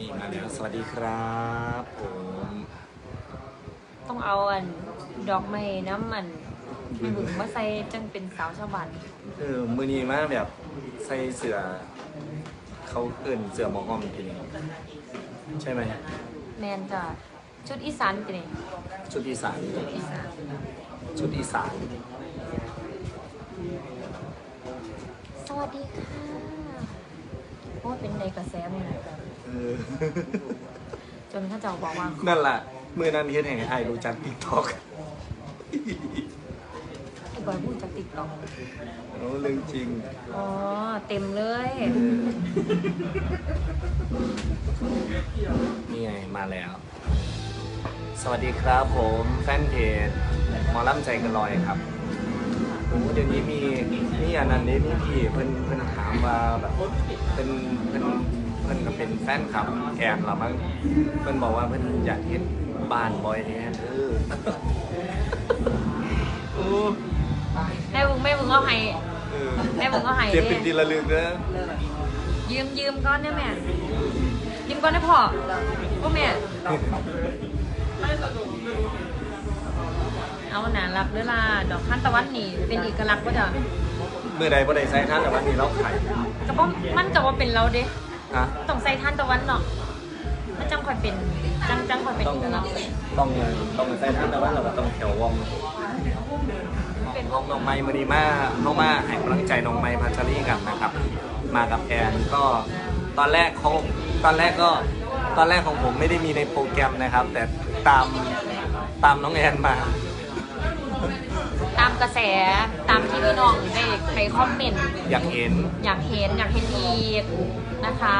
นี่มาแล้วสวัสดีครับผมต้องเอาอันดอกไม้น้ำมันไปบึงมาใส่จังเป็นสาวชาวบ้านเออมือนี้มาแบบใส่เสือเขาเอิ่นเสือหมอห้อมทีนี้ใช่ไหมแมนจ้ะชุดอีสานเป็นไงชุดอีสานชุดอีสานชุดอีสาน สวัสดีค่ะ โอ้เป็นในกระแสมือนะเออ จนเข้าเจ้าบอกว่านั่นแหละมือนั้นเฮ็ดให้ไอ้รู้จักติ๊กต็อกไอ้บอยพูดจากติ๊กต็อกโอ้เรื่องจริงอ๋อ เต็มเลย เออนี่ไงมาแล้ว สวัสดีครับผมแฟนเพจหมอลำใจกันลอยครับ โอ้เดี๋ยวนี้มีนี่อันนั้นนี่นี่พี่เพิ่นเพิ่นถามว่าแบบเป็นเพิ่นเพิ่นก็เป็นแฟนคลับแอนเหรอมั้งเพิ่นบอกว่าเพิ่นอยากเห็นบ้านบอยแอนเออโอ้แม่บึงแม่บึงเอาให้เออแม่ผมก็ให้เก็บเป็นทีละลึกนะยืมยืมก้อนได้แม่ยืมก้อนได้พอก็แม่เอาห นารักเวลาดอกขั้นตะวันนี่เป็นเอกลักษณ์ก็จะเมื่อใดบ่ได้ใส่ท่านแต่วันนี้เราขายก็บ่มันก็ว่าเป็นเราเด้ฮะต้องใส่ท่านตะวันเนาะมันจังค่อยเป็นจังจังค่อยเป็นต้องเอกลักษณ์ต้องต้องใส่ท่านแต่ว่าเราก็ต้องแถววอมเป็นน้องน้องไม้มานีมาเข้ามาให้กำลังใจน้องไม้พัชรีกันนะครับ มากับแอนก็ตอนแรกเขาตอนแรกก็ตอนแรกของผมไม่ได้มีในโปรแกรมนะครับ แต่ตามตามน้องแอนมา ตามกระแสตามที่พี่น้องได้ไปคอมเมนต์อยากเห็น อยากเห็นอยากเห็นอีกนะคะ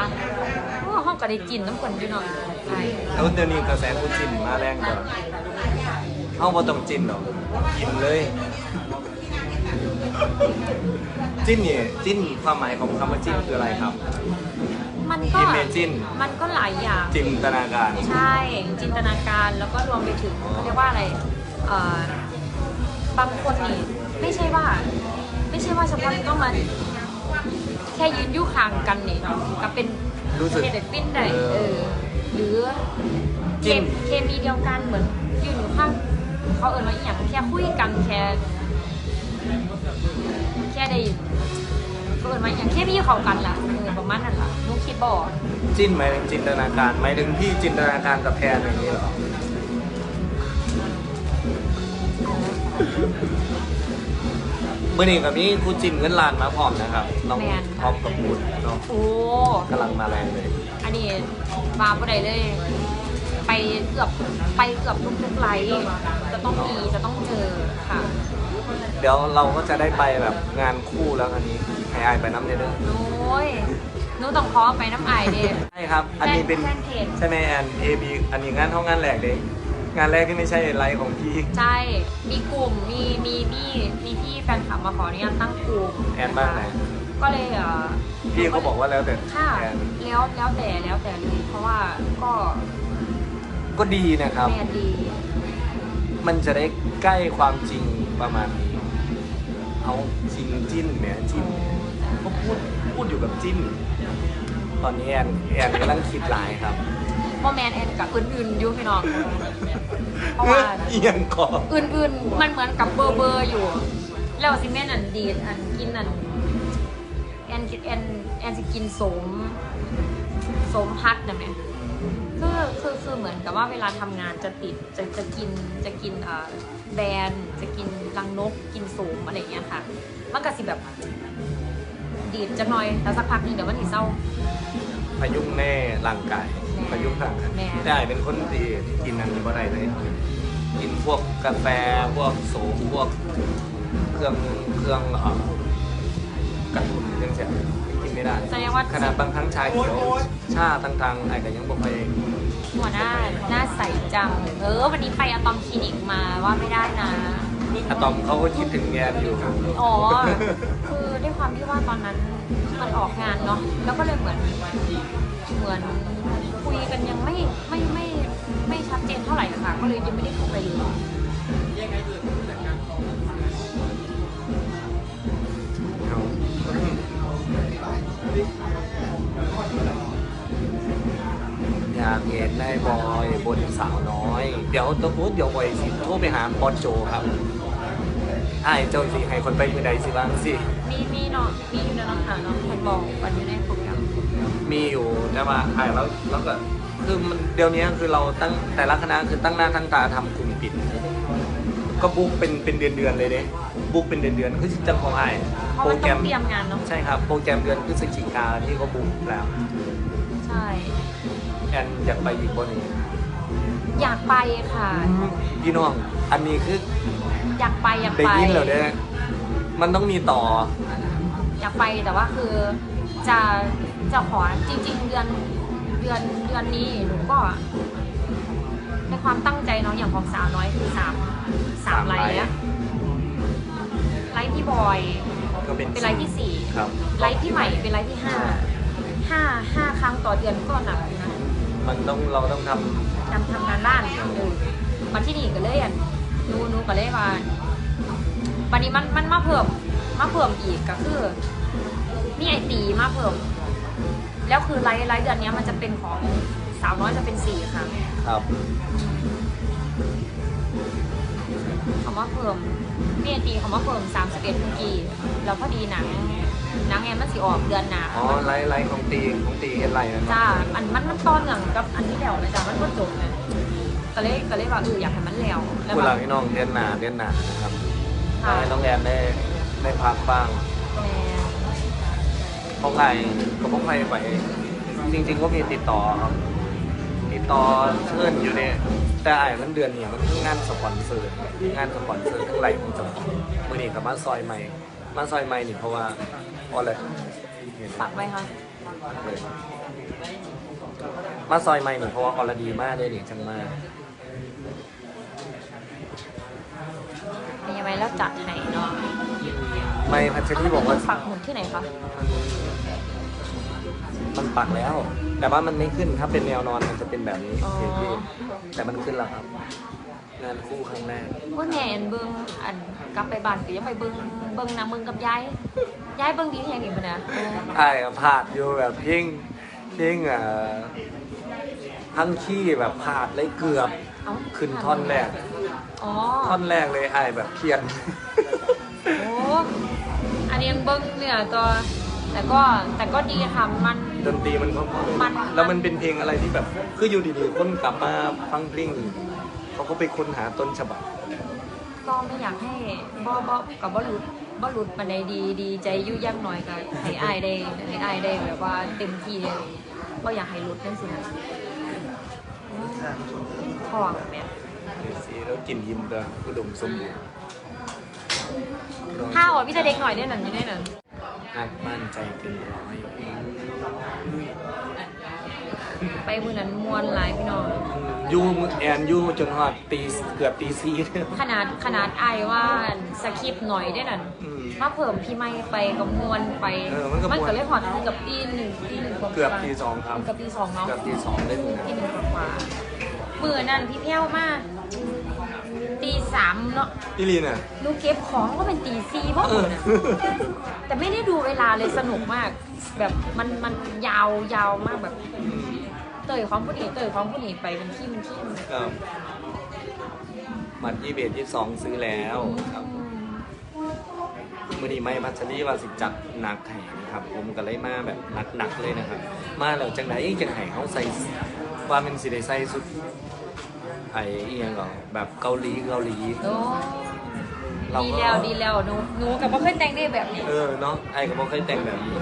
โอ้ห้องก็ได้จินน้ำคนอยู่หน่อยใช่แล้วเดี๋ยวนี้กระแสคู่จินมาแรงกว่าเขาบ่ต้องจินหรอกกินเลย จิ้นเนี่ยจิ้นความหมายของคำว่าจิ้นคืออะไรครับ มันก็ Imagine มันก็หลายอย่าง จินตนาการ ใช่จินตนาการแล้วก็รวมไปถึงเขาเรียกว่าอะไรเอ่อ บางคนนี่ไม่ใช่ว่า ไม่ใช่ว่าเฉพาะต้องมาแค่ยืนอยู่ข้างกันนี่ก็เป็นรู้สึกเด็ดปิ้นได้เออเออหรือเคจิ้นมเคมีเดียวกันเหมือนยืนอยู่ข้างเขาเอ่ยว่าอหย่างแค่คุยกันแค่แค่ได้ก็เอ่ยว่าอหย่างแค่พี่เขากันล่ะเออประมาณนั้นล่ะนุกคิดบอกจิ้นหมายถึงจินตนาการหมายถึงพี่จินตนาการกับแพนอย่างนี้เหรอ มื่อนี้กับนี้ครูจินเงินล้านมาพร้อมนะครับ น้องแม่นท็อปกับบุญเนาะโอ้ กำลังมาแรงเลย อันนี้มาบ่ได้เลย ไปเกือบไปเกือบทุกๆไลฟ์จะต้องมีจะต้องเจอค่ะเดี๋ยวเราก็จะได้ไปแบบงานคู่แล้วคันนี้ให้อายไปน้ำเด้อโอ้ยหนูต้องขอไปน้ำไอายเด้ ใช่ครับ อันนี้เป็นแฟนเพจ ใช่ไหมแอนเอบีอันนี้งานเท่างานแรกเด้ งานแรกที่ไม่ใช่ไลฟ์ของพี่ ใช่ มีกลุ่ม มีมีพี่มีพี่แฟนคลับมาขออนุญาตตั้งกลุ่มแอนบ้างไหน ก็เลยเอ่อพี่เขาบอกว่าแล้วแต่ค่ะแอนแล้วแล้วแต่แล้วแต่เลยเพราะว่าก็ก็ดีนะครับ แมนดี มันจะได้ใกล้ความจริงประมาณนี้ เอาจริงจิ้นเนี่ยจิ้นก็พูดพูดอยู่กับจิ้น ตอนนี้แอนแอนกำลังคิดหลายครับ พ่อแมนแอนกับอื่นๆอยู่พี่น้องเพราะว่าเอียงคออื่นๆ มันเหมือนกับเบอร์เบอร์อยู่ แล้วซิเมนอันดีดอันกินอันแอนกินแอนแอนจะกินโสมโสมพัดนะแม่คือคือคือเหมือนกับว่าเวลาทำงานจะติดจะจะกินจะกินเอ่อแบรนด์จะกินรังนกกินโสมอะไรอย่างเงี้ยค่ะมันก็สิแบบดีดจะหน่อยแต่สักพักหนึงเดี๋ยวมันถึเศร้าพยุงแน่ร่างกาย แม่พยุงร่างกายแม่ ได้เป็นคนที่กินอันนี้บ่ได้เลยกินพวกกาแฟพวกโสมพวกเครื่องเครื่องเอ่อกระตุ้นเรื่องเสียกินไม่ได้แสดงว่า ขนาดบางครั้งชาเขียวชาต่างๆไอ้ก็ยังบ่ค่อยหัวหน้าหน้าใสจัง เออ วันนี้ไปอะตอมคลินิกมาว่าไม่ได้นะ อะตอมเขาก็คิดถึงแอนอยู่อ๋อ คือด้วยความที่ว่าตอนนั้นมันออกงานเนาะ แล้วก็เลยเหมือนเหมือน คุยกันยังไม่ไม่ไม่ไม่ชัดเจนเท่าไหร่ค่ะ ก็เลยยังไม่ได้เข้าไปเลยากเห็นนายบอยบนสาวน้อย เดี๋ยวตัวพูดเดี๋ยวบอยสิโทรไปหาบอสโจครับไอ้ายเจ้าสิให้คนไปมือใดสิบ้างสิ มีมีเนาะมีอยู่ในน้องหาน้องคนบอกวันอยู่ในโปรแกรม มีอยู่แต่ว่าไอ้ายแล้วแล้วก็คือมันเดี๋ยวนี้คือเราตั้งแต่ละคณะคือตั้งหน้าตั้งตาทำกลุ่มปิด ก็บุ๊กเป็นเป็นเดือนเดือนๆเลยเด้บุ๊กเป็นเดือนเดือนๆคือจะของไอ้ายเพราะโปรมันแกรต้อมงเตรียมงานเนาะใช่ครับโปรแกรมเดือนพฤศจิกาที่เขาบุ๊กแล้วใช่ แอนอยากไปอีกคนหนึงอยากไปค่ะ พี่น้องอันนี้คืออยากไปอยากได้ไปยินแล้วเด้มันต้องมีต่ออยากไปแต่ว่าคือจะ จะขอจริง ๆ เดือนเดือนเดือนนี้หนูก็ในความตั้งใจเนาะอย่างของสาวน้อยคือสามสามสามไลไลฟ์น์แล้วไลฟ์พี่บอย ก็เป็นเป็นไลฟ์ที่สี่ครับไลฟ์พี่ใหม่เป็นไลฟ์ที่ห้าห้าห้าครั้งต่อเดือนก็หนักอยู่นะมันต้องเราต้องททำทำงานบ้านเออมาที่นี่ก็เลยอะหนูหนูก็เลยว่าวันนี้มันมันมาเพิ่มมาเพิ่มอีกก็คือมีไอตีมาเพิ่ม แล้วคือไลฟ์ไลฟ์เดือนเนี้ยมันจะเป็นของสาวน้อยจะเป็นสี่ครั้งำครับเขามาเพิ่มมีไอตีเขามาเพิ่มสามสิบเอ็ดเมื่อกี้แล้วพอดีหนังหนังแอนมันสิออกเดือนหนาอ๋อไลฟ์ไลฟ์ของตีของตีเห็นไรนะจ้าอันมันมันต้อนอย่างกับอันที่แล้วนะจ้ามันก็จบเลยก็เลยก็เลยว่าเอออยากให้มันแล้วแล้วผู้หแบลับงพี่น้องเดือนหนาเดือนหนานะครับค่ะให้น้องแอนได้ได้พักบ้างแม่เพราะไงก็เพราะไงไปจริง ๆ ก็มีติดต่อครับ ติดต่อเชิญอยู่เนี่ยแต่ไอ้มันเดือนเนี่ยมันคืองานสปอนเซอร์งานสปอนเซอร์ทั้งไหลของเจังมื่อนี้กับมาซอยใหม่มาซอยใหม่นี่เพราะว่าอะไรเห็นไหมปักไว้ค่ะเลยมาซอยใหม่นี่เพราะว่าออรดีมากเลยนี่จังมากเป็นยังไงแล้วจัดให้เนาะ ไม่พัชรีบอกว่า ปักหมุดที่ไหนคะ มันปักแล้ว แต่ว่ามันไม่ขึ้น ถ้าเป็นแนวนอนมันจะเป็นแบบนี้อ๋อ เห็นพี่แต่มันขึ้นแล้วครับ งานคู่ครั้งแรกพวกแนนเบิ้งอันกลับไปบ้านก็ยังไปเบิ้งเบิ้งนางเบิ้งกับยายยายเบิ้งดีที่ยังอีกปะเนี่ยเออไอ้อะพลาดอยู่แบบเพ่งเพ่งอะทั้งขี้แบบพลาดเลยเกือบ เอ้าขึ้นท่อนแรก อ๋อท่อนแรกเลยไอ้แบบเพียนโอ้อันนี้ ยังเบิ้งเนี่ยตัว แต่ก็แต่ก็ดีค่ะมัน ดนตรีมันเพราะมันแล้วมันเป็นเพลงอะไรที่แบบ คืออยู่ดีๆคนกลับมาฟังเพลงเขาก็ไปค้นหาต้นฉบับ ก็ไม่อยากให้บ่บ่กับบ่หลุดบ่หลุดมาในดีดีใจยุ่ยยั่งหน่อยก็ให้อายได้ให้อายได้แบบว่าเต็มที่เลยบ่อยากให้หลุดนั่นสินะอืมขอแบบเนี้ยสีแล้วกลิ่นยิ้มก็อุดมสมบูรณ์ ข้าวอะพี่จะเด็กหน่อยได้หนังอยู่ได้หนังหักมั่นใจเกินร้อยไปมือนั้นมวนหลายพี่น้อง ยูแอนยูจนฮอดตีเกือบตีซีเนี่ยขนาดขนาดอายว่าสคริปต์หน่อยได้นั่นอืม มาเพิ่มพี่ไม่ไปกับมวนไปเออมันก็ม่วนก็เลยหอดเกับตีหนึ่งตีหนึ่งว่าเกือบตีสองครับ เกือบตีสองเนาะเกือบตีสองได้เหมือนกัน ตีหนึ่งกว่ามือนั่นพี่แพ้วมาก ตีสามเนาะพี่ลีน่ะ หนูเก็บของก็เป็นตีสี่เพราะเออแต่ไม่ได้ดูเวลาเลยสนุกมาก แบบมันมันยาวยาวมากแบบ เตยของผู้หญิงเตยของผู้หญิงไปเป็นที่เป็นที่ครับหมัดยี่เบยี่สองซื้อแล้วครับมือนี้ไม่พัชรีว่าสิจัดหนักไห่นะครับ ผมก็เลยมาแบบหนักๆเลยนะครับ มาแล้วจังไหนจังไห่เขาใส่ว่าเป็นสีได้ใส่สุด ไอ้เอียงก็แบบเกาหลีเกาหลี โอ้เราก็ดีแล้วดีแล้วหนูหนูกับว่าเคยแต่งได้แบบนี้ เออเนาะไอ้ก็บอกเคยแต่งแบบนี้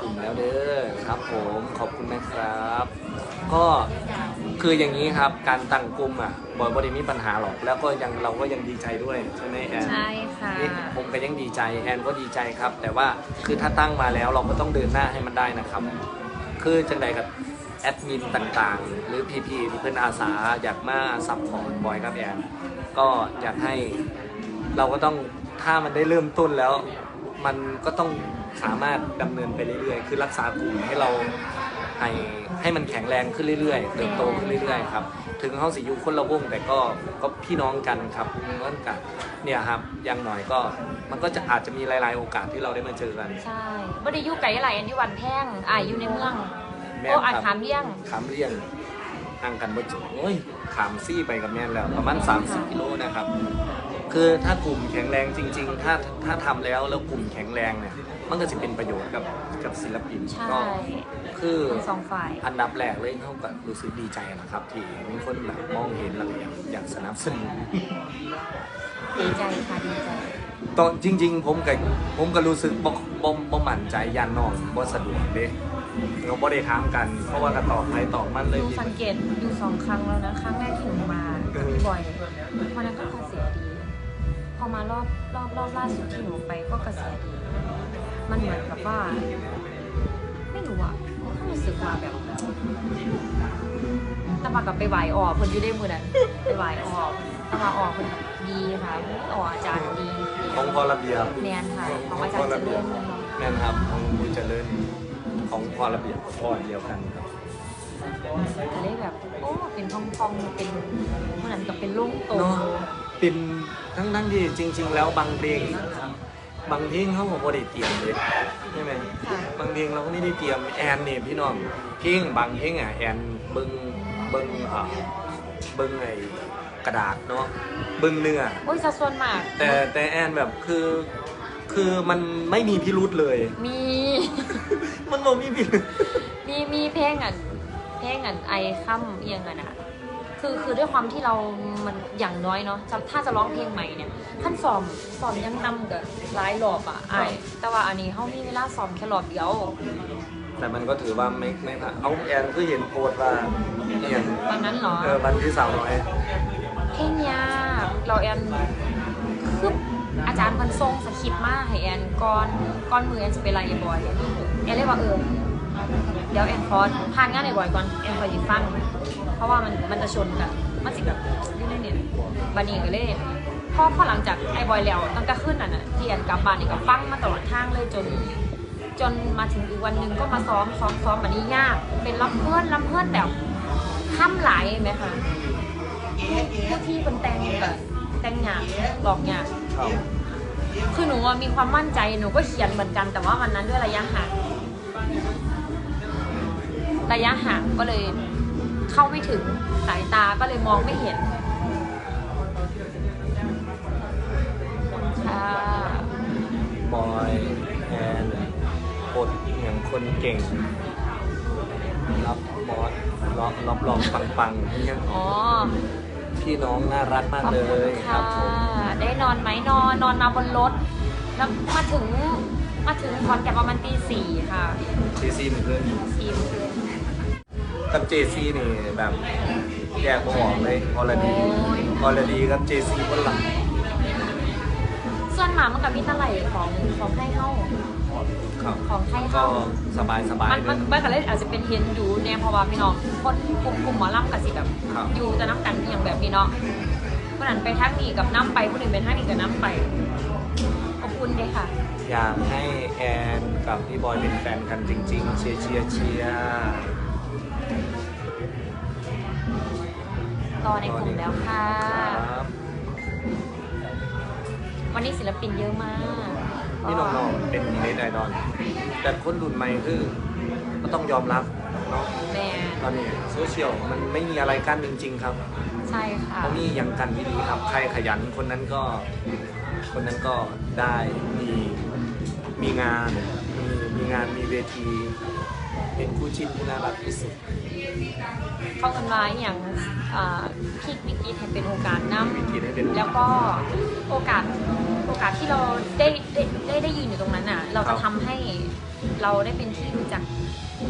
กลุ่มแล้วเด้อครับผมขอบคุณนะครับ ก็ คืออย่างนี้ครับ การตั้งกลุ่มอะบอยบอดีมีปัญหาหรอก แล้วก็ยังเราก็ยังดีใจด้วยใช่ไหมแอนใช่ค่ะนี่ผมก็ยังดีใจแอนก็ดีใจครับ แต่ว่าคือถ้าตั้งมาแล้วเราก็ต้องเดินหน้าให้มันได้นะครับ คือจังใดกับแอดมินต่างๆ หรือพี่ๆที่เพื่อนอาสาอยากมาซัพพอร์ตบอยกับแอนก็อยากให้เราก็ต้องถ้ามันได้เริ่มต้นแล้ว มันก็ต้องสามารถดำเนินไปเรื่อยๆ คือรักษากลุ่มให้เรา ให้ให้มันแข็งแรงขึ้นเรื่อยๆ เติบโตขึ้นเรื่อยๆครับ ถึงเขาสิอยู่คนละวงแต่ก็ก็พี่น้องกันครับพี่น้องกันเนี่ยครับอย่างหน่อยก็มันก็จะอาจจะมีหลาย ๆ โอกาสที่เราได้มาเจอกันใช่บ่ได้อยู่ไกลหลายอันอยู่วันแท่งอ่าอยู่ในเมืองแม่นโอ้อ่านครับขามเลี่ยงขามเลี่ยงห่างกันบ่จุโอ้ยขามซี่ไปกับแม่นแล้วประมาณ30กิโลนะครับ คือถ้ากลุ่มแข็งแรงจริง ๆ ถ้าถ้าทำแล้วแล้วกลุ่มแข็งแรงเนี่ย มันก็จะเป็นประโยชน์กับกับศิลปินใช่ ก็คือทั้งสองฝ่าย อันดับแรกเลยเขาก็รู้สึกดีใจนะครับ ที่มีคนแบบมองเห็นแล้วก็อยากอยากสนับสนุน ดีใจค่ะดีใจ ตอนจริง ๆ ผมกับผมก็รู้สึกบ่บ่บ่มั่นใจยานนอนบ่สะดวกเด้เราบ่ได้ถามกัน เพราะว่าก็ตอบใครตอบมันเลยหนูพี่สังเกตอยู่สองครั้งแล้วนะ ครั้งแรกที่หนูมากับพี่บอยวันนั้นก็กระแสดี พอมารอบรอบรอบล่าสุดที่หนูไปก็กระแสดี มันเหมือนกับว่า ไม่รู้อะก็รู้สึกว่าแบบตะมากับไปไหวออกคนอยู่ได้มือนั้นไปไหวออกตะมาออกคนดีค่ะออกอาจารย์ดีของพอระเบียบแมนค่ะของอาจารย์เจริญเนาะแม่นครับของคุณเจริญของพอระเบียบพอเดียวกันครับก็เลยแบบโอ้เป็นพองๆเป็นเหมือนกับเป็นโล่งโตเนาะเป็นทั้งทั้งที่จริง ๆ แล้วบางเพลง บางเพลงเขาบอกว่าได้เตรียมเลยใช่ไหมค่ะบางเพลงเราก็ไม่ได้เตรียมแอนเนี่ยพี่น้องเพลงบางเพลงอะแอนเบิ้งเบิ้งอ่าเบิ้งไอ้กระดาษเนาะเบิ้งเนื้อโอ้ยสัดส่วนมาก แต่แต่แอนแบบคือ คือมันไม่มีพิรุษเลย มี มันบอกมีพิรุษมีมีเพลงอะเพลงอะไอค่ำเอียงอะนะ คือคือด้วยความที่เรามันอย่างน้อยเนาะจะถ้าจะร้องเพลงใหม่เนี่ยขั้นซ้อมซ้อมยังนำกับหลายรอบอะไอายแต่ว่าอันนี้เขามีเวลาซ้อมแค่รอบเดียว แต่มันก็ถือว่าไม่ไม่ผ่านเอาแอนก็เห็นโพสต์ว่าเนี่ยตอนนั้นเหรอ เออวันที่สาวน้อยเพลงยากเราแอนคืออาจารย์เพันทรงสคริปต์มาให้แอนก่อนก่อนมือแอนจะไปไล่ไอ้บอยแอนเลยว่าเออเดี๋ยวแอนขอผ่านงานไอ้บอยก่อนแอนคอยยิฟัง เพราะว่ามันมันจะชนกันมันสิแบบนี่นี่เนี่ยบานีก็เลยพอพอหลังจากไอ้บอยแล้วตั้งแต่ขึ้นน่ะนะที่แอนกลับบ้านนี่ก็ฟังมาตลอดทางเลยจน จนมาถึงอีกวันหนึ่งก็มาซ้อมซ้อมซ้อมอันนี้ยาก เป็นลำเพื่อนลำเพื่อนแบบข้ามหลายไหมคะพวกที่เป็นแต่งแบบแต่งหยาบหลอกหยาบครับคือหนูอะมีความมั่นใจหนูก็เขียนเหมือนกัน แต่ว่าวันนั้นด้วยระยะห่างระยะห่างก็เลย เข้าไม่ถึงสายตาก็เลยมองไม่เห็นค่ะบอยแอนกดอย่างคนเก่ง รับบอสรับรับรองปังปังๆเนี่ยอ๋อพี่น้องน่ารักมากขอบเลคุณยครัค่ะบผมได้นอนไหมนอนนอนมาบนรถ แล้วมาถึงมาถึงคอนแกนประมาณตีสี่ค่ะเจซีเหมือนเพื่อนสี่โมงคืน กับเจซีนี่แบบแยกบ่ออกเลยออลดีโอ้ยออลดีกับเจซีคนหลังส่วนหมามันกับมิตรไหลของของไทยเฮ้าครับของไทยก็เฮ้าสบายสบายมันเลมันยมันก็เลยอาจจะเป็นเห็นอยู่แนวเพราะว่าพี่น้องคนกลุ่มกลุ่มหมอลำกับสิแบบครับ อยู่แต่น้ำกันอย่างแบบนี้เนาะคนนั้นไปทักนี่กับน้ำไปคนอื่นไปทักนี่กับน้ำไปขอบคุณเลยค่ะ อยากให้แอนกับพี่บอยเป็นแฟนกันจริง ๆ เชียร์เชียร์เชียร์ รอในกลุ่มแล้วค่ะ ครับวันนี้ศิลปินเยอะมากนี่น้องๆเป็นเนตไอดอลแต่คนรุ่นใหม่คือก็ต้องยอมรับเนาะแม่ตอนนี้โซเชียลมันไม่มีอะไรกั้นจริง ๆ ครับใช่ค่ะเขามีอย่างกันที่ดีครับ ใครขยันคนนั้นก็คนนั้นก็ได้มีมีงานมีมีงานมีเวที เป็นคู่จิ้นที่น่ารักที่สุดเข้ากันมาอย่างอ่าพลิกวิกฤตให้เป็นโอกาสนวิกฤตให้เป็นำแล้วก็โอกาสโอกาสที่เราได้ได้ได้ได้ยืนอยู่ตรงนั้นอะ เราจะทำให้เราได้เป็นที่รู้จัก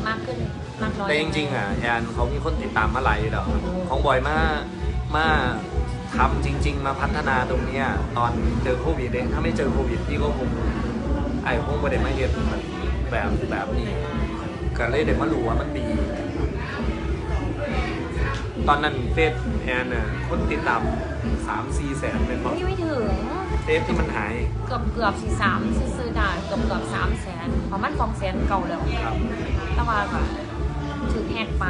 มากขึ้นมากน้อยแต่จริงๆอะแอนเขามีคนติดตามมาหลายอยู่แล้วของบอยมามาทำจริง ๆ มาพัฒนาตรงเนี้ยตอนเจอโควิดเองถ้าไม่เจอโควิดพี่ก็คงไอ้คงประเด็นมาเห็นมันแบบแบบนี้ ก็เลยเด็กมารู้ว่ามันดี ตอนนั้นเฟซแอนน่ะคนติดตามสามสี่แสนเป็นบอไม่ไม่ถึงเฟซที่มันหายเกือบเกือบสี่สามซื้อๆได้เกือบเกือบสามแสนประมาณสองแสนเก่าแล้วครับ แต่ว่าค่ะถึงแหกไป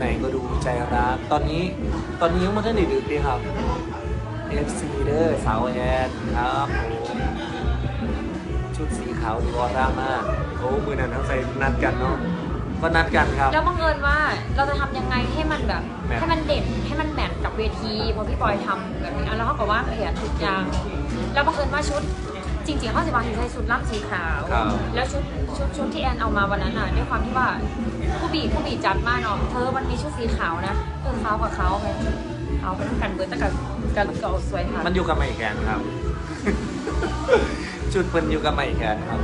ไหนก็ดูใจรัก ตอนนี้ตอนนี้ยังไม่ได้ดึกดีครับ FC เด้อสาวแอนครับผมชุดสีขาวดูออร่ามากโอ้มือนั้นทั้งใส่นัดกันเนาะก็นัดกันครับ แล้วบังเอิญว่าเราจะทำยังไงให้มันแบบ แมท ให้มันเด่นให้มันแมทกับเวทีเพราะพี่บอยทำแบบนี้แล้วเขาก็ว่างแผนทุกอย่าง แล้วบังเอิญว่าชุด จริงๆเขาจะวางถึงใช้ชุดล่ำสีขาว ครับ แล้วชุดชุดชุดที่แอนเอามาวันนั้นน่ะด้วยความที่ว่าผู้บีผู้บีจัดมากเนาะเธอมันมีชุดสีขาวนะเออขาวกับเขาไงเอาไปทั้งกันเบิร์ตแต่กับกันก็เอาสวยค่ะมันอยู่กับไมค์แคนครับ ชุดเพิ่นอยู่กับไมค์แคนครับ